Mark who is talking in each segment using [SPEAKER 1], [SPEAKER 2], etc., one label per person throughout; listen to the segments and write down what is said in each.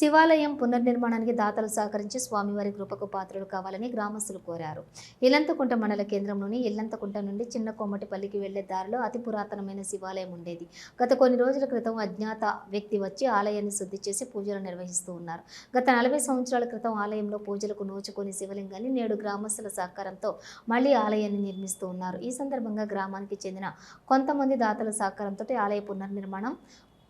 [SPEAKER 1] శివాలయం పునర్నిర్మాణానికి దాతలు సహకరించి స్వామివారి కృపకు పాత్రలు కావాలని గ్రామస్తులు కోరారు. ఇల్లంతకుంట మండల కేంద్రంలోని ఇల్లంతకుంట నుండి చిన్న కొమ్మటిపల్లికి వెళ్ళే దారిలో అతి పురాతనమైన శివాలయం ఉండేది. గత కొన్ని రోజుల క్రితం అజ్ఞాత వ్యక్తి వచ్చి ఆలయాన్ని శుద్ధి చేసి పూజలు నిర్వహిస్తూ ఉన్నారు. గత నలభై సంవత్సరాల క్రితం ఆలయంలో పూజలకు నోచుకొని శివలింగాన్ని నేడు గ్రామస్తుల సహకారంతో మళ్ళీ ఆలయాన్ని నిర్మిస్తూ ఉన్నారు. ఈ సందర్భంగా గ్రామానికి చెందిన కొంతమంది దాతల సహకారంతో ఆలయ పునర్నిర్మాణం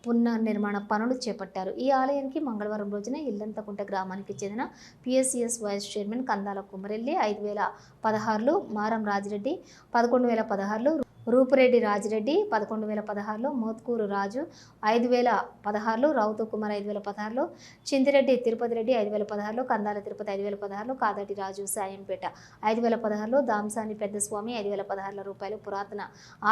[SPEAKER 1] పునర్నిర్మాణ పనులు చేపట్టారు. ఈ ఆలయానికి మంగళవారం రోజున ఇల్లంతకుంట గ్రామానికి చెందిన PSCS vice chairman Kandala Kumarelli ఐదు వేల పదహారులు మారం రాజిరెడ్డి పదకొండు వేల పదహారులో రూపురెడ్డి రాజిరెడ్డి పదకొండు వేల పదహారులో మోత్కూరు రాజు ఐదు వేల పదహారులో రౌతు కుమార్ ఐదు వేల పదహారులో చింతిరెడ్డి తిరుపతి రెడ్డి ఐదు వేల పదహారులో కందాల తిరుపతి ఐదు వేల పదహారులో కాదటి రాజు సాయంపేట ఐదు వేల పదహారులో దాంసాని పెద్దస్వామి ఐదు వేల పదహారుల రూపాయలు పురాతన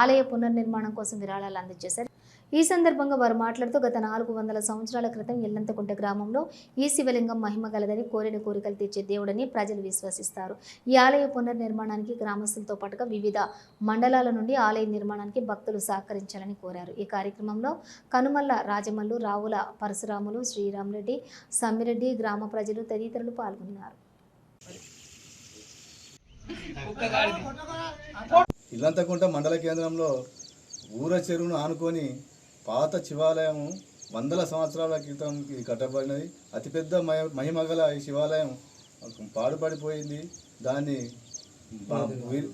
[SPEAKER 1] ఆలయ పునర్నిర్మాణం కోసం విరాళాలు అందజేశారు. ఈ సందర్భంగా వారు మాట్లాడుతూ గత నాలుగు వందల సంవత్సరాల క్రితం ఎల్లంతకుంట గ్రామంలో ఈ శివలింగం మహిమ గలదని కోరిన కోరికలు తీర్చే దేవుడని ప్రజలు విశ్వసిస్తారు. ఈ ఆలయ పునర్నిర్మాణానికి గ్రామస్తులతో పాటుగా వివిధ మండలాల నుండి ఆలయ నిర్మాణానికి భక్తులు సహకరించాలని కోరారు. ఈ కార్యక్రమంలో కనుమల్ల రాజమల్లు రావుల పరశురాములు శ్రీరామరెడ్డి సమ్మిరెడ్డి గ్రామ ప్రజలు తదితరులు పాల్గొన్నారు.
[SPEAKER 2] ఇల్లంతకుంట మండల కేంద్రంలో ఊర చెరువును ఆనుకొని పాత శివాలయం వందల సంవత్సరాల క్రితం ఇది కట్టబడినది. అతిపెద్ద మహి మహిమగల ఈ శివాలయం పాడుపడిపోయింది. దాన్ని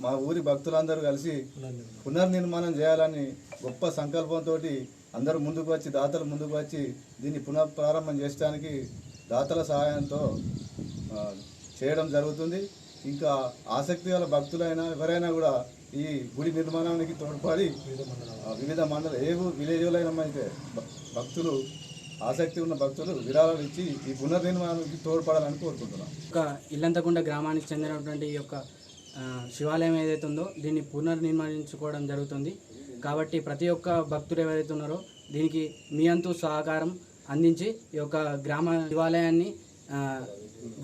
[SPEAKER 2] మా ఊరి- భక్తులందరూ కలిసి పునర్నిర్మాణం చేయాలని గొప్ప సంకల్పంతో అందరూ ముందుకు వచ్చి దాతలు ముందుకు వచ్చి దీన్ని పునఃప్రారంభం చేయడానికి దాతల సహాయంతో చేయడం జరుగుతుంది. ఇంకా ఆసక్తి గల భక్తులైనా ఎవరైనా కూడా ఈ గుడి నిర్మాణానికి తోడ్పడి వివిధ మండల ఏ విలేజ్లైనా అయితే భక్తులు ఆసక్తి ఉన్న భక్తులు విరాళాలు ఇచ్చి ఈ పునర్నిర్మాణానికి తోడ్పడాలని కోరుకుంటున్నాం.
[SPEAKER 3] ఒక ఇల్లంతకుంట గ్రామానికి చెందినటువంటి ఈ యొక్క శివాలయం ఏదైతే ఉందో దీన్ని పునర్నిర్మించుకోవడం జరుగుతుంది. కాబట్టి ప్రతి ఒక్క భక్తులు ఎవరైతే ఉన్నారో దీనికి మీ అంతు సహకారం అందించి ఈ యొక్క గ్రామ శివాలయాన్ని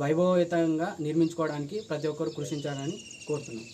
[SPEAKER 3] వైభవయుతంగా నిర్మించుకోవడానికి ప్రతి ఒక్కరు కృషించాలని కోరుతున్నాం.